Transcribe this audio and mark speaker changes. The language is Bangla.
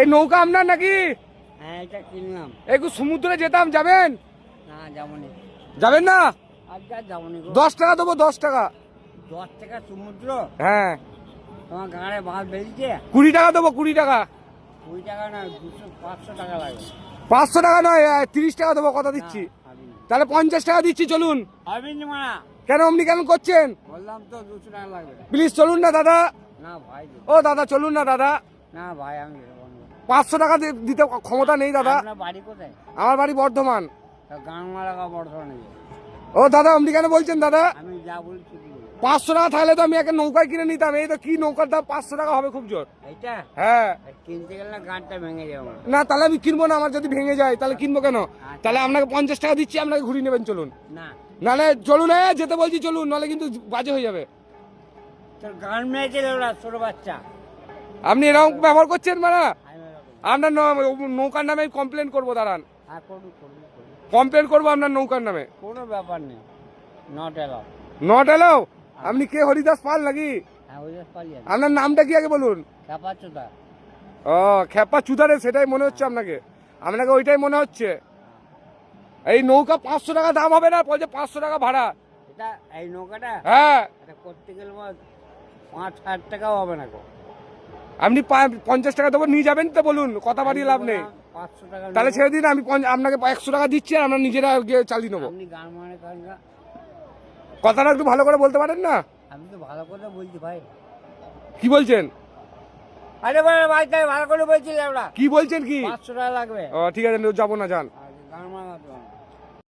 Speaker 1: এই নৌকা আপনার নাকি?
Speaker 2: হ্যাঁ এটা কিনলাম।
Speaker 1: একটু সমুদ্রে যেতাম যাবেন?
Speaker 2: না যাবনি।
Speaker 1: যাবেন না?
Speaker 2: আজকে যাবনি
Speaker 1: দশ টাকা দেবো দশ টাকা।
Speaker 2: দশ টাকা সমুদ্র?
Speaker 1: হ্যাঁ।
Speaker 2: তোমার গাঁড়ে মাছ বেরিয়েছে
Speaker 1: কুড়ি টাকা দেবো কুড়ি টাকা।
Speaker 2: কুড়ি টাকা না দুশো পাঁচশো টাকা লাগবে
Speaker 1: পাঁচশো টাকা নয় তিরিশ টাকা দেবো কথা দিচ্ছি। তাহলে পঞ্চাশ টাকা দিচ্ছি চলুন। কেন অমনি কেন করছেন?
Speaker 2: বললাম তো দুশো টাকা লাগবে।
Speaker 1: প্লিজ চলুন না দাদা।
Speaker 2: না ভাই।
Speaker 1: ও দাদা চলুন না দাদা।
Speaker 2: না ভাই আমি।
Speaker 1: পাঁচশো টাকা দিতে ক্ষমতা নেই দাদা।
Speaker 2: বাড়ি কোথায়?
Speaker 1: আমার বাড়ি বর্ধমান।
Speaker 2: মারা
Speaker 1: ও দাদা অমনি কেন বলছেন দাদা। পাঁচশো টাকা থাকলে তো আমি একটা নৌকায় কিনে নিতাম। এই তো কি নৌকার দাম? পাঁচশো টাকা হবে খুব জোর। হ্যাঁ।
Speaker 2: কিনতে গেলে না গানটা ভেঙে যাবে
Speaker 1: না তাহলে আমি কিনবো না আমার যদি ভেঙে যায় তাহলে কিনবো কেন? তাহলে আপনাকে পঞ্চাশ টাকা দিচ্ছি আপনাকে ঘুরিয়ে নেবেন চলুন।
Speaker 2: না।
Speaker 1: নাহলে চলুন এ, যেতে বলছি চলুন নাহলে কিন্তু বাজে হয়ে যাবে।
Speaker 2: গান মেয়েছে ছোট বাচ্চা।
Speaker 1: আপনি এরকম ব্যবহার করছেন মানে
Speaker 2: এরকম।
Speaker 1: আপনার নৌকার নামে কমপ্লেন করব দাঁড়ান।
Speaker 2: হ্যাঁ
Speaker 1: কমপ্লেন করব আপনার নৌকার নামে।
Speaker 2: কোনো ব্যাপার নেই। নট এলাও
Speaker 1: নট আপনি কে হরিদাস পাল নাকি?
Speaker 2: হ্যাঁ
Speaker 1: আপনার নামটা কি আগে বলুন? ও খেপা চুদারে সেটাই মনে হচ্ছে আপনাকে। আপনাকে ওইটাই মনে হচ্ছে? এই নৌকা পাঁচশো টাকা দাম হবে না? বলছে পাঁচশো টাকা ভাড়া।
Speaker 2: এই নৌকাটা?
Speaker 1: হ্যাঁ।
Speaker 2: করতে গেলে পাঁচ হাজার টাকাও হবে না
Speaker 1: আপনি পঞ্চাশ টাকা দেবো নিয়ে যাবেন তো বলুন কথা বাড়িয়ে লাভ নেই। তাহলে ছেড়ে দিন আমি আপনাকে একশো টাকা দিচ্ছি আর আমরা নিজেরা গিয়ে চালিয়ে নেব।
Speaker 2: মানে
Speaker 1: কথাটা একটু ভালো করে বলতে পারেন না?
Speaker 2: আমি তো ভালো কথা বলছি ভাই।
Speaker 1: কি বলছেন?
Speaker 2: আরে ভাই ভাই তাই ভালো করে বলছি আমরা।
Speaker 1: কি বলছেন কি?
Speaker 2: টাকা লাগবে।
Speaker 1: ও ঠিক আছে যাব না যান।
Speaker 2: গান মানা